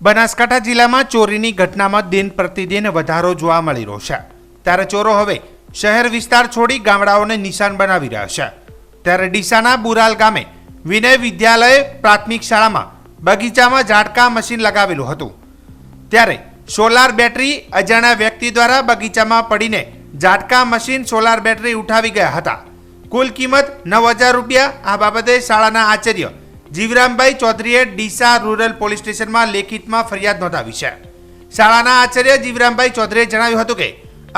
બનાસકાંઠા જિલ્લામાં ચોરીની ઘટનામાં દિન પ્રતિદિન વધારો જોવા મળી રહ્યો છે. ત્યારે ચોરો હવે શહેર વિસ્તાર છોડી ગામડાઓને નિશાન બનાવી રહ્યા છે. ત્યારે ડીસાના બુરાલ ગામે વિનય વિદ્યાલય પ્રાથમિક શાળામાં બગીચામાં ઝાડકા મશીન લગાવેલું હતું. ત્યારે સોલાર બેટરી અજાણ્યા વ્યક્તિ દ્વારા બગીચામાં પડીને ઝાટકા મશીન સોલાર બેટરી ઉઠાવી ગયા હતા. કુલ કિંમત નવ હજાર રૂપિયા. આ બાબતે શાળાના આચાર્ય જીવરામભાઈ ચૌધરીએ ડીસા રૂરલ પોલીસ સ્ટેશનમાં લેખિતમાં ફરિયાદ નોંધાવી છે. શાળાના આચાર્ય જીવરામભાઈ ચૌધરીએ જણાવ્યું હતું કે,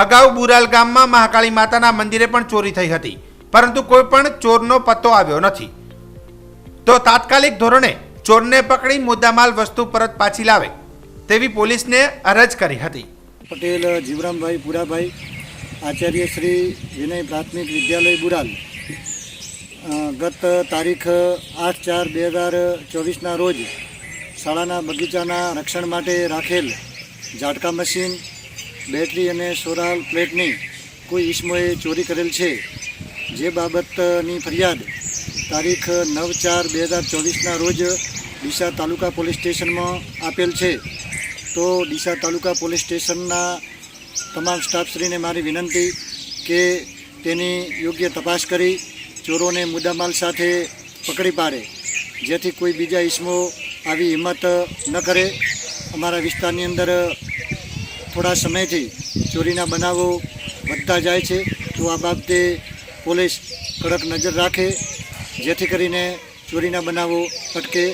અગાઉ બુરાલ ગામમાં મહાકાળી માતાના મંદિરે પણ ચોરી થઈ હતી, પરંતુ કોઈ પણ ચોરનો પત્તો આવ્યો નથી. તો તાત્કાલિક ધોરણે ચોરને પકડી મુદ્દામાલ વસ્તુ પરત પાછી લાવે, તેવી પોલીસને અરજ કરી હતી. પટેલ, જીવરામભાઈ પુરાભાઈ, આચાર્ય શ્રી વિનય પ્રાથમિક વિદ્યાલય બુરાલ. ગત તારીખ આઠ ચાર બે હજાર ચોવીસના રોજ શાળાના બગીચાના રક્ષણ માટે રાખેલ ઝાટકા મશીન, બેટરી અને સોલાર પ્લેટની કોઈ ઈસમોએ ચોરી કરેલ છે. જે બાબતની ફરિયાદ તારીખ નવ ચાર બે હજાર ચોવીસના રોજ ડીસા તાલુકા પોલીસ સ્ટેશનમાં આપેલ છે. તો ડીસા તાલુકા પોલીસ સ્ટેશનના તમામ સ્ટાફશ્રીને મારી વિનંતી કે તેની યોગ્ય તપાસ કરી ચોરોને મુદ્દામાલ સાથે પકડી પાડે. જેથી કોઈ બીજા ઈસમો આવી હિંમત ન કરે. અમારા વિસ્તારની અંદર થોડા સમયથી ચોરીના બનાવો વધતા જાય છે. તો આ બાબતે પોલીસ કડક નજર રાખે. જેથી કરીને ચોરીના બનાવો અટકે.